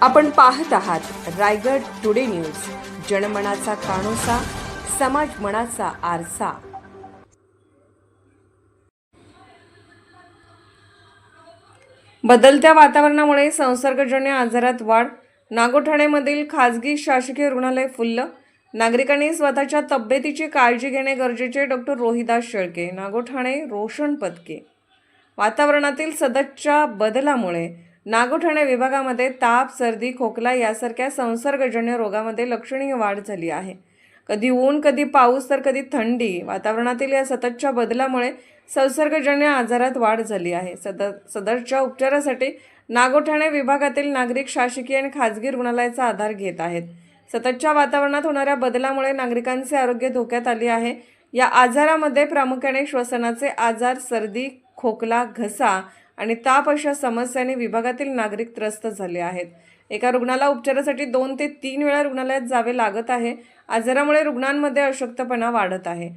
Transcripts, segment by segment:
आपण पाहत आहात रायगड टुडे न्यूज. जनमनाचा कानोसा समाज मनाचा आरसा. बदलत्या वातावरणामुळे संसर्गजन्य आजारात वाढ. नागोठाण्यामधील खासगी शासकीय रुग्णालय फुल्ल. नागरिकांनी स्वतःच्या तब्येतीची काळजी घेणे गरजेचे डॉक्टर रोहिदास शेळके. नागोठाणे रोशन पदके. वातावरणातील सततच्या बदलामुळे नागोठाणे विभागामध्ये ताप सर्दी खोकला यासारख्या संसर्गजन्य रोगामध्ये लक्षणीय वाढ झाली आहे. कधी ऊन कधी पाऊस तर कधी थंडी. वातावरणातील या सततच्या बदलामुळे संसर्गजन्य आजारात वाढ झाली आहे. सद सदरच्या उपचारासाठी नागोठाणे विभागातील नागरिक शासकीय आणि खाजगी रुग्णालयाचा आधार घेत आहेत. सततच्या वातावरणात होणाऱ्या बदलामुळे नागरिकांचे आरोग्य धोक्यात आले आहे. या आजारामध्ये प्रामुख्याने श्वसनाचे आजार सर्दी खोकला घसा आणि ताप अशा समस्याने विभागातील नागरिक त्रस्त झाले आहेत. एका रुग्णाला उपचारासाठी दोन ते तीन वेळा रुग्णालयात जावे लागत आहे. आजारामुळे रुग्णांमध्ये अशक्तपणा वाढत आहे.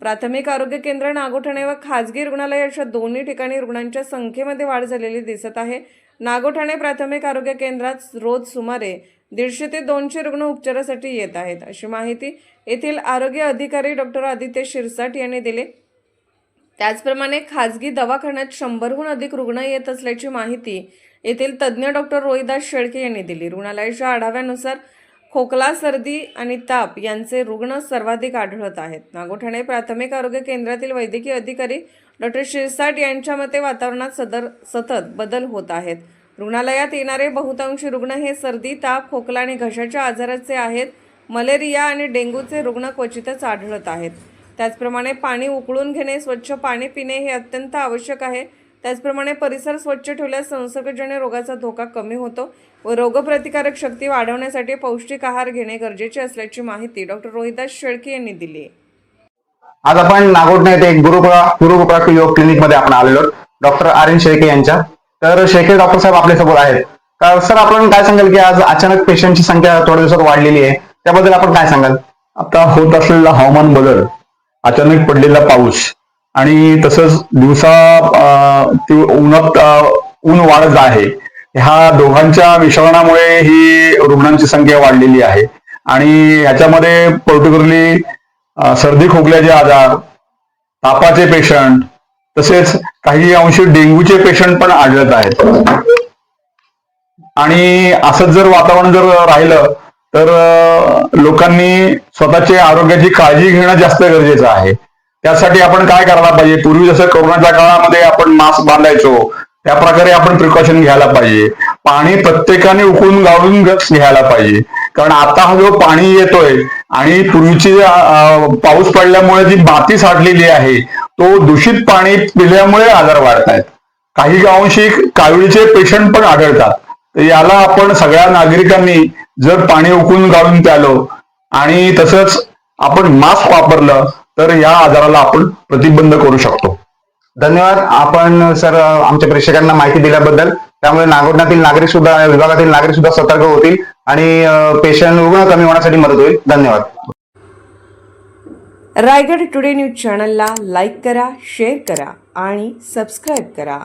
प्राथमिक आरोग्य केंद्र नागोठाणे व खाजगी रुग्णालय अशा दोन्ही ठिकाणी रुग्णांच्या संख्येमध्ये वाढ झालेली दिसत आहे. नागोठाणे प्राथमिक आरोग्य केंद्रात रोज सुमारे दीडशे ते दोनशे रुग्ण उपचारासाठी येत आहेत. अशी माहिती येथील आरोग्य अधिकारी डॉक्टर आदित्य शिरसाट यांनी दिली. त्याचप्रमाणे खाजगी दवाखान्यात शंभरहून अधिक रुग्ण येत असल्याची माहिती येथील तज्ज्ञ डॉक्टर रोहिदास शेळके यांनी दिली. रुग्णालयाच्या आढाव्यानुसार खोकला सर्दी आणि ताप यांचे रुग्ण सर्वाधिक आढळत आहेत. नागोठाणे प्राथमिक आरोग्य केंद्रातील वैद्यकीय अधिकारी डॉक्टर शिरसाट यांच्या मते वातावरणात सदर सतत बदल होत आहेत. रुग्णालयात येणारे बहुतांशी रुग्ण हे सर्दी ताप खोकला आणि घशाच्या आजाराचे आहेत. मलेरिया आणि डेंग्यूचे रुग्ण क्वचितच आढळत आहेत. त्याचप्रमाणे पाणी उकळून घेणे स्वच्छ पाणी पिणे हे अत्यंत आवश्यक आहे. त्याचप्रमाणे परिसर स्वच्छ ठेवल्यास संसर्गजन्य रोगाचा धोका कमी होतो व रोगप्रतिकारक शक्ती वाढवण्यासाठी पौष्टिक आहार घेणे गरजेचे असल्याची माहिती डॉक्टर रोहिदास शेळके यांनी दिली आहे. आज आपण नागोठणे येथे एक गुरुप्रा गुरुप्राक योग क्लिनिकमध्ये आपण आलेलो डॉक्टर आर एन शेळके यांच्या. तर शेळके डॉक्टर साहेब आपल्यासोबत आहेत. तर सर आपण काय सांगाल की आज अचानक पेशंटची संख्या थोड्या दिवसात वाढलेली आहे. त्याबद्दल आपण काय सांगाल? आता होत असलेला हवामान बदल अचानक पडलेला पाऊस आणि तसंच दिवसा उन्हात ऊन वाढत आहे. ह्या दोघांच्या मिश्रणामुळे ही रुग्णांची संख्या वाढलेली आहे. आणि ह्याच्यामध्ये पर्टिक्युलरली सर्दी खोकल्याचे आजार तापाचे पेशंट तसेच काही अंशी डेंग्यूचे पेशंट पण आढळत आहेत. आणि असंच जर वातावरण जर राहिलं तर लोकांनी स्वतःची आरोग्याची काळजी घेणं जास्त गरजेचं आहे. त्यासाठी आपण काय करायला पाहिजे? पूर्वी जसं कोरोनाच्या काळामध्ये आपण मास्क बांधायचो त्या प्रकारे आपण प्रिकॉशन घ्यायला पाहिजे. पाणी प्रत्येकाने उकळून गाळून घ्यायला पाहिजे. कारण आता हा जो पाणी येतोय आणि पूर्वीची पाऊस पडल्यामुळे जी माती साठलेली आहे तो दूषित पाणी पिल्यामुळे आजार वाढत आहेत काही गावांशी कावीळीचे पेशंट पण आढळतात. तर याला आपण सगळ्या नागरिकांनी जर पाणी उकळून गाळून प्यालो आणि तसंच आपण मास्क वापरलं तर या आजाराला आपण प्रतिबंध करू शकतो. धन्यवाद. आपण सर आमच्या प्रेक्षकांना माहिती दिल्याबद्दल. त्यामुळे नागोठण्यातील नागरिक सुद्धा विभागातील नागरिक सुद्धा सतर्क होतील आणि पेशंट रुग्ण कमी होण्यासाठी मदत होईल. धन्यवाद. रायगड टुडे न्यूज चॅनलला लाईक करा शेअर करा आणि सबस्क्राईब करा.